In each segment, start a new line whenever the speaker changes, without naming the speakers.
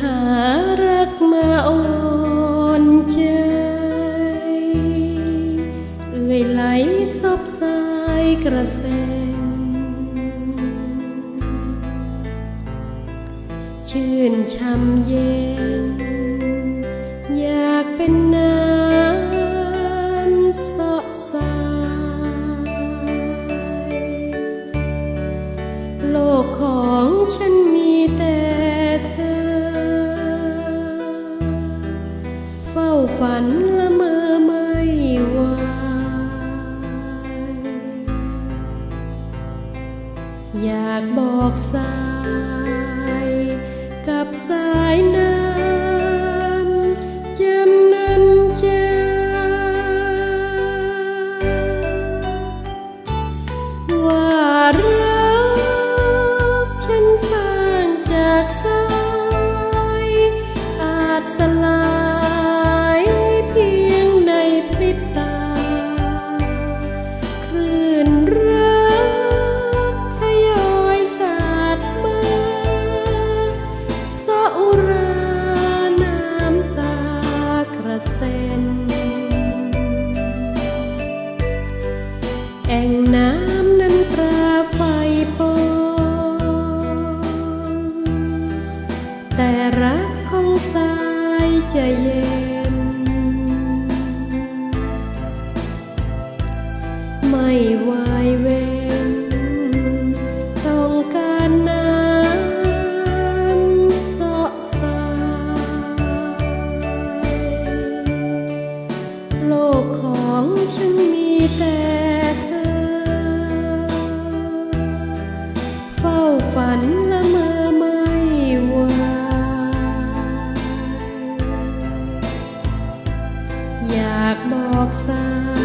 หารักมาอ่อนใจ เอื่อยไหลซบสายกระเซ็นชื่นช่ำเย็น ฝันละเมอไม่ไหวอยากบอกสาย กับสายน้ำจำนั้นเจอว่ารักฉันสร้างจากสาย อาจสลาย แอ่งน้ำนั้นตราไฟปองแต่รักของสายจะเย็นากบอกสา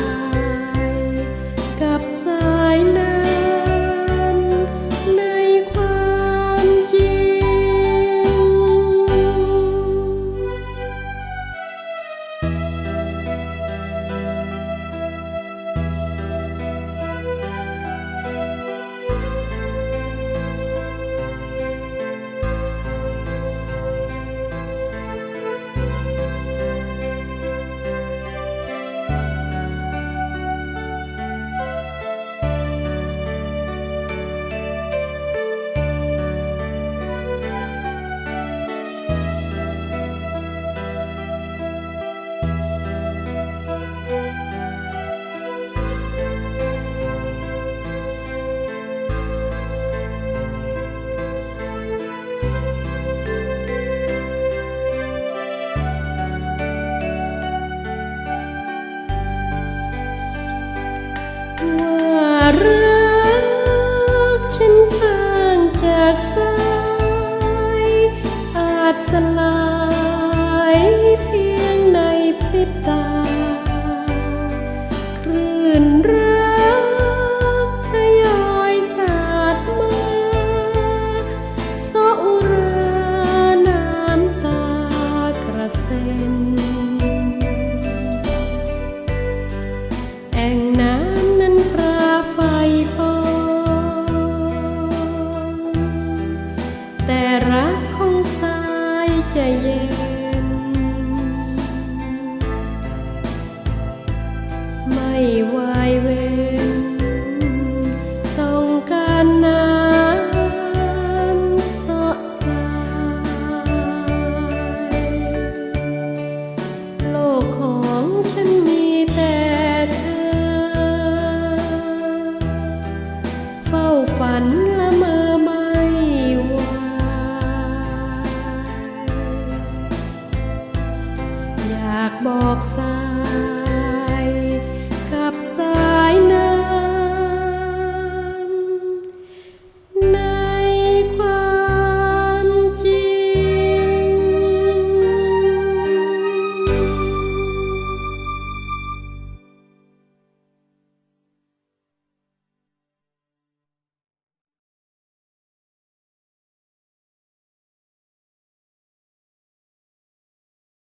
รักฉันสร้างจากสายอาจสลายเพียงในพริบตาายจเย็น ไม่ว่าากบอกสาย กับสายน้ำ